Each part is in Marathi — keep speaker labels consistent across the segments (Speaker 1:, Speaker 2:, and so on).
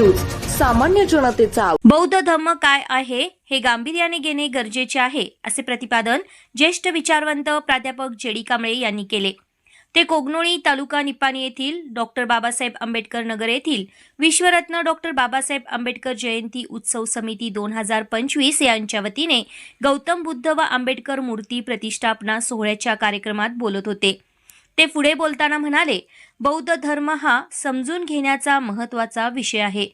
Speaker 1: सामान्य जनतेचा
Speaker 2: बौद्ध धम्म काय आहे हे गांभीर्याने घेणे गरजेचे आहे असे प्रतिपादन ज्येष्ठ विचारवंत प्राध्यापक जेडी कांबळे यांनी केले. ते कोगनोळी तालुका निपाणी येथील डॉक्टर बाबासाहेब आंबेडकर नगर येथील विश्वरत्न डॉक्टर बाबासाहेब आंबेडकर जयंती उत्सव समिती दोन हजार पंचवीस यांच्या वतीने गौतम बुद्ध व आंबेडकर मूर्ती प्रतिष्ठापना सोहळ्याच्या कार्यक्रमात बोलत होते. ते पुढे बोलताना म्हणाले बौद्ध धर्म हा समजून घेण्याचा महत्त्वाचा विषय आहे.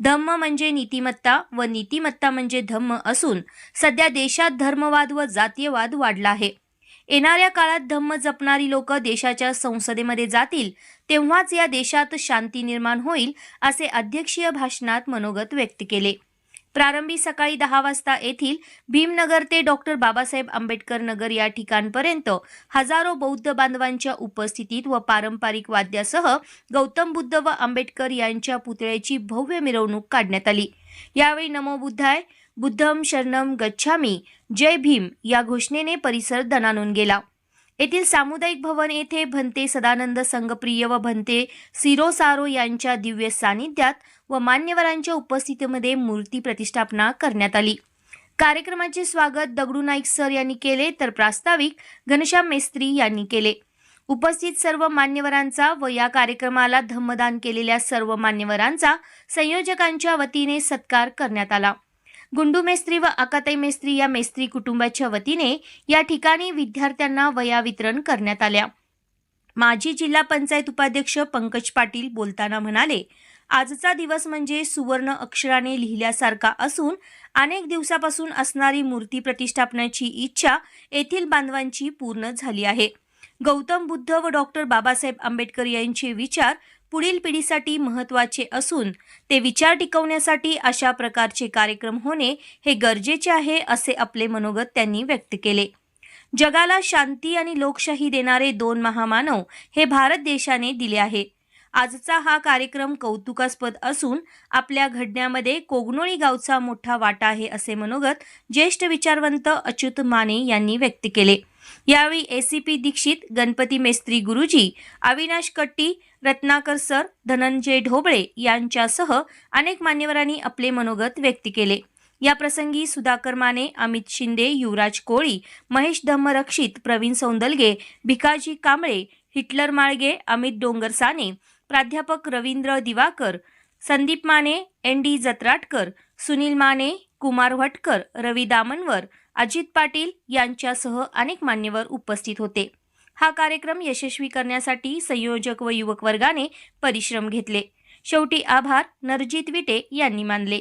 Speaker 2: धम्म म्हणजे नीतिमत्ता व नीतिमत्ता म्हणजे धम्म असून सध्या देशात धर्मवाद व जातीयवाद वाढला आहे. येणाऱ्या काळात धम्म जपणारी लोक देशाच्या संसदेमध्ये जातील तेव्हाच या देशात शांती निर्माण होईल असे अध्यक्षीय भाषणात मनोगत व्यक्त केले. प्रारंभी सकाळी दहा वाजता येथील भीमनगर ते डॉक्टर बाबासाहेब आंबेडकर नगर या ठिकाणपर्यंत हजारो बौद्ध बांधवांच्या उपस्थितीत व पारंपरिक वाद्यासह गौतम बुद्ध व आंबेडकर यांच्या पुतळ्याची भव्य मिरवणूक काढण्यात आली. यावेळी नमो बुद्धाय बुद्धम शरणम गच्छामी जय भीम या घोषणेने परिसर दणानून गेला. येथील सामुदायिक भवन येथे भंते सदानंद संगप्रिय व भंते सिरो सारो यांच्या दिव्य सानिध्यात व मान्यवरांच्या उपस्थितीमध्ये मूर्ती प्रतिष्ठापना करण्यात आली. कार्यक्रमाचे स्वागत दगडू नाईक सर यांनी केले तर प्रास्ताविक घनश्याम मेस्त्री यांनी केले. उपस्थित सर्व मान्यवरांचा व या कार्यक्रमाला धम्मदान केलेल्या सर्व मान्यवरांचा संयोजकांच्या वतीने सत्कार करण्यात आला. गुंडू मेस्त्री व अकाताई मेस्त्री या मेस्त्री कुटुंबाच्या वतीने या ठिकाणी विद्यार्थ्यांना वया वितरण करण्यात आल्या. माजी जिल्हा पंचायत उपाध्यक्ष पंकज पाटील बोलताना म्हणाले आजचा दिवस म्हणजे सुवर्ण अक्षराने लिहिल्यासारखा असून अनेक दिवसापासून असणारी मूर्ती प्रतिष्ठापनाची इच्छा येथील बांधवांची पूर्ण झाली आहे. गौतम बुद्ध व डॉक्टर बाबासाहेब आंबेडकर यांचे विचार पुढील पिढीसाठी महत्त्वाचे असून ते विचार टिकवण्यासाठी अशा प्रकारचे कार्यक्रम होणे हे गरजेचे आहे असे आपले मनोगत त्यांनी व्यक्त केले. जगाला शांती आणि लोकशाही देणारे दोन महामानव हे भारत देशाने दिले आहे. आजचा हा कार्यक्रम कौतुकास्पद असून आपल्या घडण्यामध्ये कोगनोळी गावचा मोठा वाटा आहे असे मनोगत ज्येष्ठ विचारवंत अच्युत माने यांनी व्यक्त केले. यावेळी एसीपी दीक्षित गणपती मेस्त्री गुरुजी अविनाश कट्टी रत्नाकर सर धनंजय ढोबळे यांच्यासह अनेक मान्यवरांनी आपले मनोगत व्यक्त केले. या प्रसंगी सुधाकर माने अमित शिंदे युवराज कोळी महेश धम्मरक्षित प्रवीण सौंदलगे भिकाजी कांबळे हिटलर माळगे अमित डोंगरसाने प्राध्यापक रवींद्र दिवाकर संदीप माने एन डी जत्राटकर सुनील माने कुमार भटकर रवी दामनवर अजित पाटील यांच्यासह अनेक मान्यवर उपस्थित होते. हा कार्यक्रम यशस्वी करण्यासाठी संयोजक व युवक वर्गाने परिश्रम घेतले. शेवटी आभार नरजित विटे यांनी मानले.